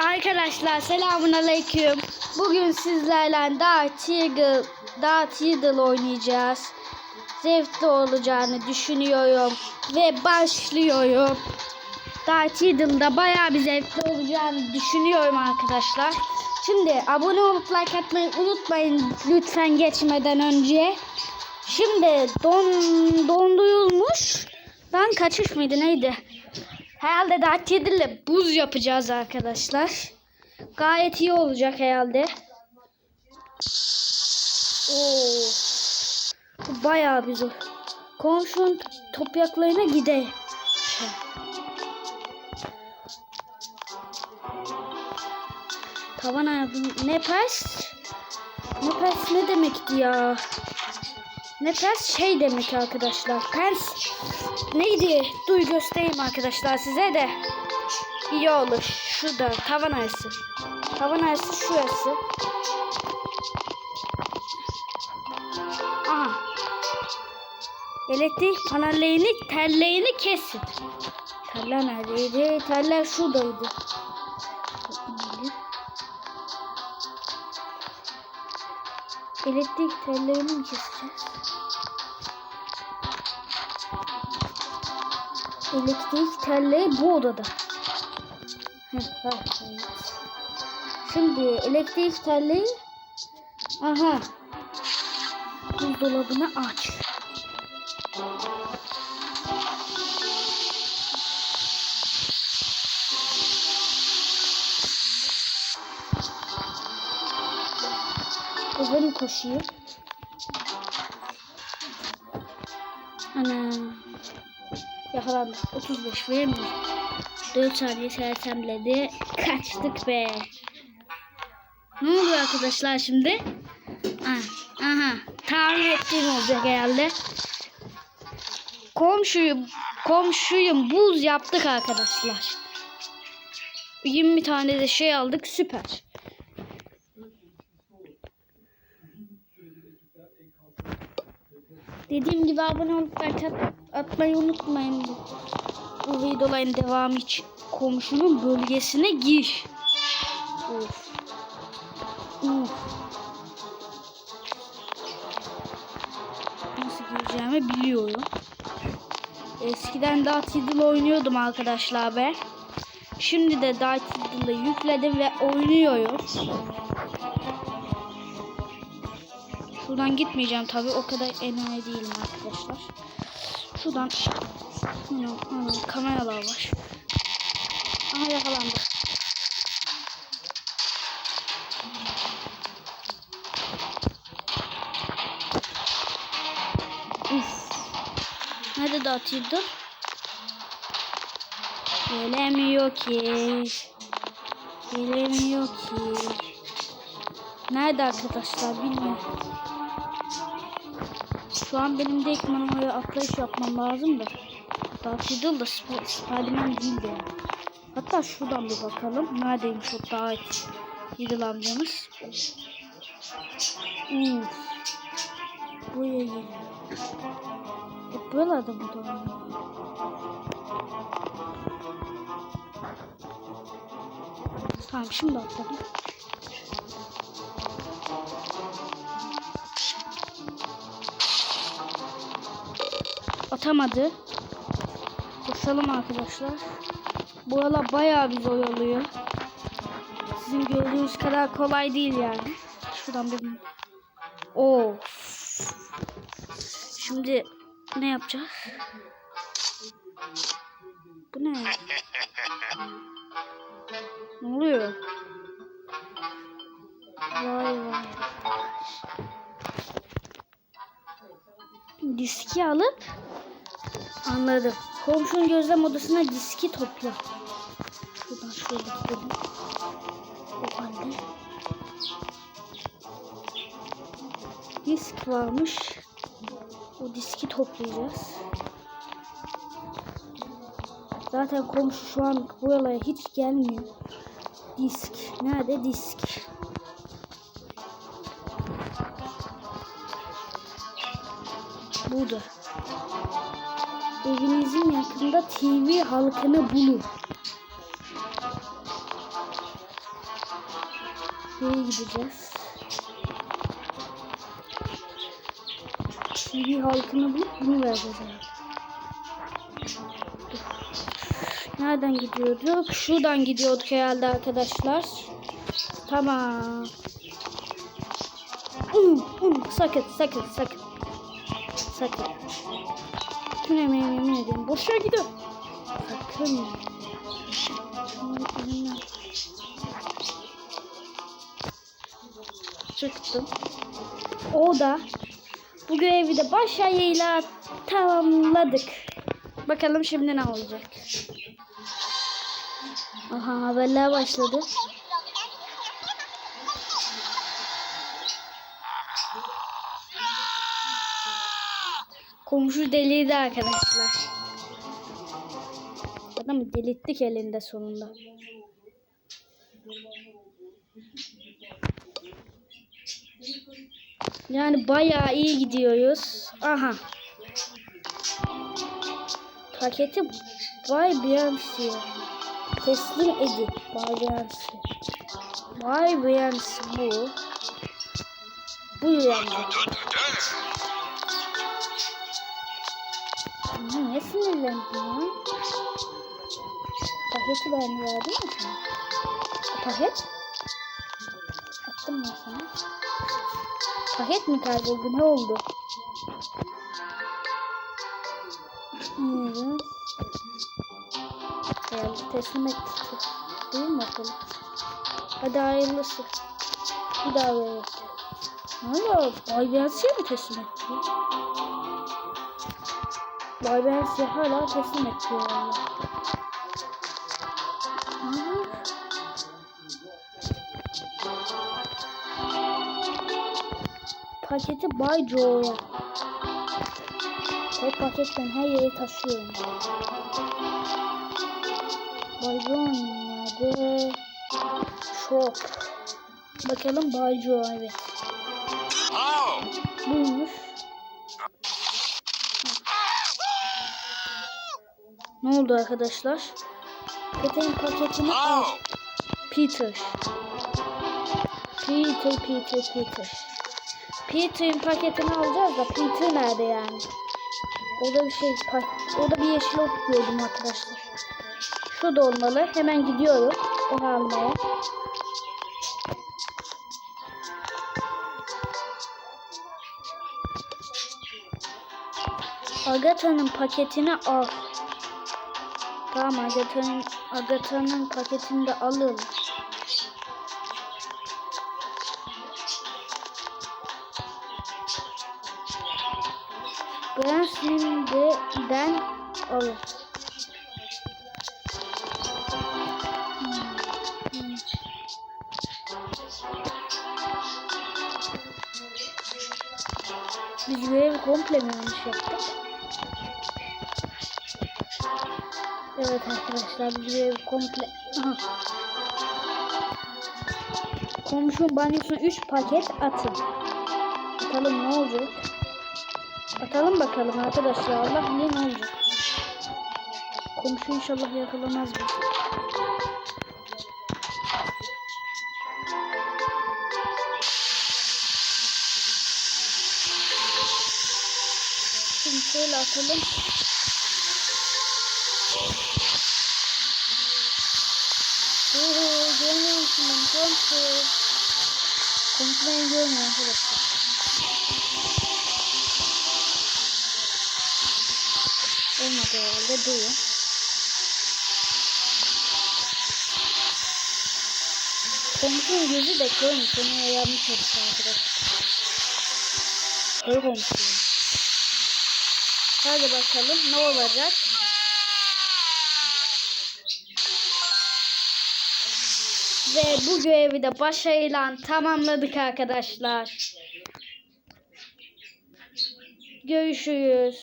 Arkadaşlar selamun aleyküm. Bugün sizlerle Dark Eagle, Dark Eagle oynayacağız. Zevkli olacağını düşünüyorum. Ve başlıyorum. Dark Eagle'da bayağı bir zevkli olacağını düşünüyorum arkadaşlar. Şimdi abone olup like atmayı unutmayın lütfen geçmeden önce. Şimdi don, dondurulmuş. Dan kaçış mıydı neydi? Herhalde Dark Eagle'le buz yapacağız arkadaşlar. Gayet iyi olacak herhalde. Oo. Bu bayağı bir zor. Komşunun topraklarına gidelim. Tavan ayağım. Nefes. Nefes ne demekti ya? Nefes şey demek arkadaşlar. Pens neydi? Duy göstereyim arkadaşlar size de. İyi olur. Şurada tavan ayısı. Tavan ayısı şurası. Aha. Elektrik panellerini tellerini kesin. Teller neredeydi? Teller şuradaydı. Elektrik tellerini mi keseceğiz? Elektrik telleri bu odada. Şimdi elektrik telleri aha buzdolabını aç. Hızlı mı koşayım? Ana. Yakalandık. 35 vermiyor. 4 saniye sersemledi. Kaçtık be. Ne oluyor arkadaşlar şimdi? Ah, aha. Tahmin ettiğim olacak herhalde. Komşuyu, komşuyum buz yaptık arkadaşlar. 20 tane de şey aldık süper. Dediğim gibi abone olup like atmayı unutmayın. Bu, videoların devamı için komşunun bölgesine gir. Of. Uf. Nasıl gireceğimi biliyorum. Eskiden Dark Eagle oynuyordum arkadaşlar ben. Şimdi de Dark Eagle'ı yükledim ve oynuyorum. Şuradan gitmeyeceğim tabii o kadar enayi değilim arkadaşlar. Şuradan anam, kameralar var. Aha yakalandı. Uf. Nerede dağıtıyordum? Gelemiyor ki. Gelemiyor ki. Nerede arkadaşlar bilmiyorum. Şu an benim de ekmanım oraya atlayış yapmam lazım da. Dark Eagle da Sp Spiderman değil de. Hatta şuradan bir bakalım. Neredeymiş o Dark Eagle amcamız. Uf. Buraya geliyor. Hep buralarda mı dolanıyor? Tamam şimdi atladım. Atamadı. Koşalım arkadaşlar. Bu aralar bayağı bir zor oluyor. Sizin gördüğünüz kadar kolay değil yani. Şuradan bir... Oo. Şimdi ne yapacağız? Bu ne? Ne oluyor? Vay vay. Diski alıp Anladım. Komşunun gözlem odasına diski topla. Şuradan şöyle gidelim. O halde. Disk varmış. O diski toplayacağız. Zaten komşu şu an buralara hiç gelmiyor. Disk. Nerede disk? Burada. Evinizin yakında TV halkını bulun. Nereye gideceğiz? TV halkını bulup bunu vereceğiz. Nereden gidiyorduk? Şuradan gidiyorduk herhalde arkadaşlar. Tamam. Um, um, sakın, sakın, sakın. Sakın. Tüm emeğimi yemin ediyorum. Boşa gidiyor. Sakın. Çıktım. O da bu görevi de başarıyla tamamladık. Bakalım şimdi ne olacak. Aha haberler başladı. Komşu deliydi arkadaşlar. Adamı delirttik elinde sonunda. Yani bayağı iyi gidiyoruz. Aha. Paketi Bay Beyoncé. Teslim edin. Bay Beyoncé. Bay Beyoncé bu. Bu yani. Ama ne sinirlendin ya? Paketi ben verdim mi sana? Paket? Attım ben sana. Paket mi kayboldu? Ne oldu? Hmm. Geldi teslim etti. Değil mi bakalım? Hadi hayırlısı. Bir daha verelim. Ne oldu? Ay Beyoncé'ye mi teslim etti? Vay ben size hala teslim etti yani. Paketi Bay Joe'ya. O paketten her yere taşıyorum. Bay Joe nerede? Çok. Bakalım Bay Joe evet. Buymuş. Ne oldu arkadaşlar? Peter'in paketini al. Peter. Peter, Peter, Peter. Peter'in paketini alacağız da Peter nerede yani? Orada bir şey, pa- orada bir yeşil ot gördüm arkadaşlar. Şurada olmalı. Hemen gidiyorum onu almaya. Agatha'nın paketini al. Tamam Agatha'nın Agatha'nın paketini de alalım. Ben şimdiden alır. Biz görevi komple mi yanlış yaptık? Evet arkadaşlar biz görevi komple... Aha. Komşunun banyosuna 3 paket atın. Bakalım ne olacak? Atalım bakalım arkadaşlar. Allah ne olacak. Komşu inşallah yakalamaz bizi. Şimdi şöyle atalım. Komşu beni görmüyor arkadaşlar. Olmadı herhalde duyun. Komşunun gözü de körmüş. Onu yanlış olmuş arkadaşlar. Kör komşu. Hadi bakalım ne olacak? Ve bu görevi de başarıyla tamamladık arkadaşlar. Görüşürüz.